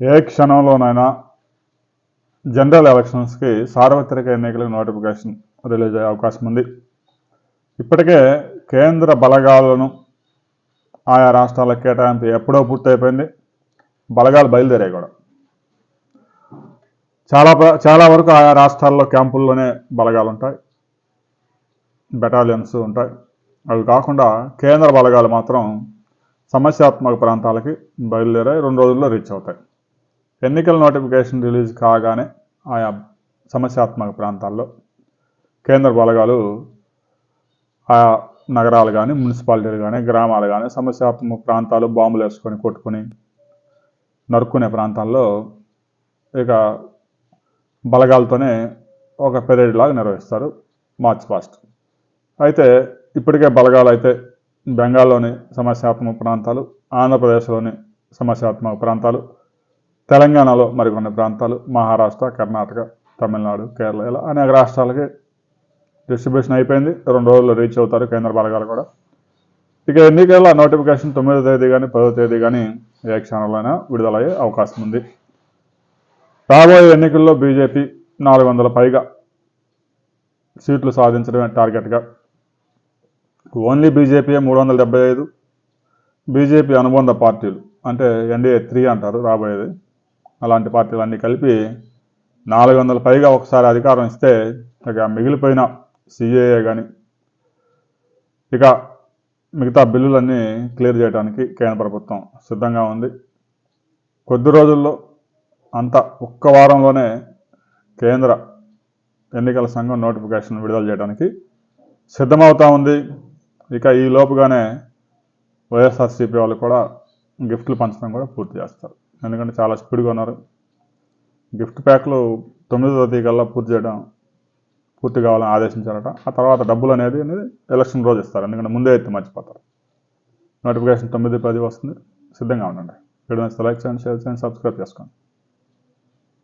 ఏ క్షణంలోనైనా general ఎలక్షన్స్కి సార్వత్రిక ఎన్నికలకు నోటిఫికేషన్ రిలీజ్ అయ్యే అవకాశం ఉంది. ఇప్పటికే కేంద్ర బలగాలను ఆయా రాష్ట్రాల కేటాయింపు ఎప్పుడో పూర్తయిపోయింది. బలగాలు బయలుదేరాయి కూడా. చాలా చాలా వరకు ఆయా రాష్ట్రాల్లో క్యాంపుల్లోనే బలగాలు ఉంటాయి. బెటాలియన్స్ ఉంటాయి. అవి కాకుండా కేంద్ర బలగాలు మాత్రం సమస్యాత్మక ప్రాంతాలకి బయలుదేరాయి. రెండు రోజుల్లో రీచ్ అవుతాయి. ఎన్నికల నోటిఫికేషన్ రిలీజ్ కాగానే ఆయా సమస్యాత్మక ప్రాంతాల్లో కేంద్ర బలగాలు ఆయా నగరాలు కానీ మున్సిపాలిటీలు కానీ గ్రామాలు కానీ సమస్యాత్మక ప్రాంతాలు బాంబులు వేసుకొని కొట్టుకొని నరుక్కునే ప్రాంతాల్లో ఇక బలగాలతోనే ఒక పెరేడ్ లాగా నిర్వహిస్తారు మార్చ్ ఫాస్ట్. అయితే ఇప్పటికే బలగాలు అయితే బెంగాల్లోని సమస్యాత్మక ప్రాంతాలు ఆంధ్రప్రదేశ్లోని సమస్యాత్మక ప్రాంతాలు తెలంగాణలో మరికొన్ని ప్రాంతాలు మహారాష్ట్ర కర్ణాటక తమిళనాడు కేరళ ఇలా అనేక రాష్ట్రాలకి డిస్ట్రిబ్యూషన్ అయిపోయింది. రెండు రోజుల్లో రీచ్ అవుతారు కేంద్ర బలగాలు కూడా. ఇక ఎన్నికల నోటిఫికేషన్ తొమ్మిదో తేదీ కానీ పదో తేదీ కానీ ఏ క్షణంలోనైనా విడుదలయ్యే అవకాశం ఉంది. రాబోయే ఎన్నికల్లో బీజేపీ నాలుగు వందల పైగా సీట్లు సాధించడమే టార్గెట్గా. ఓన్లీ బీజేపీయే మూడు వందల డెబ్బై ఐదు బీజేపీ అనుబంధ పార్టీలు అంటే ఎన్డీఏ త్రీ అంటారు రాబోయేది. అలాంటి పార్టీలు అన్నీ కలిపి నాలుగు వందల పైగా ఒకసారి అధికారం ఇస్తే ఇక మిగిలిపోయిన సిఏఏ కానీ ఇక మిగతా బిల్లులన్నీ క్లియర్ చేయడానికి కేంద్ర ప్రభుత్వం సిద్ధంగా ఉంది. కొద్ది రోజుల్లో అంత ఒక్క వారంలోనే కేంద్ర ఎన్నికల సంఘం నోటిఫికేషన్ విడుదల చేయడానికి సిద్ధమవుతా ఉంది. ఇక ఈ లోపుగానే వైఎస్ఆర్సీపీ వాళ్ళు కూడా గిఫ్ట్లు పంచడం కూడా పూర్తి చేస్తారు. ఎందుకంటే చాలా స్పీడ్గా ఉన్నారు. గిఫ్ట్ ప్యాక్లు తొమ్మిదో తేదీ కల్లా పూర్తి చేయడం పూర్తి కావాలని ఆదేశించారట. ఆ తర్వాత డబ్బులు అనేది అనేది ఎలక్షన్ రోజు ఇస్తారు. ఎందుకంటే ముందే అయితే మర్చిపోతారు. నోటిఫికేషన్ తొమ్మిది పది వస్తుంది. సిద్ధంగా ఉండండి. వీడియో లైక్ చేయండి షేర్ చేయండి సబ్స్క్రైబ్ చేసుకోండి.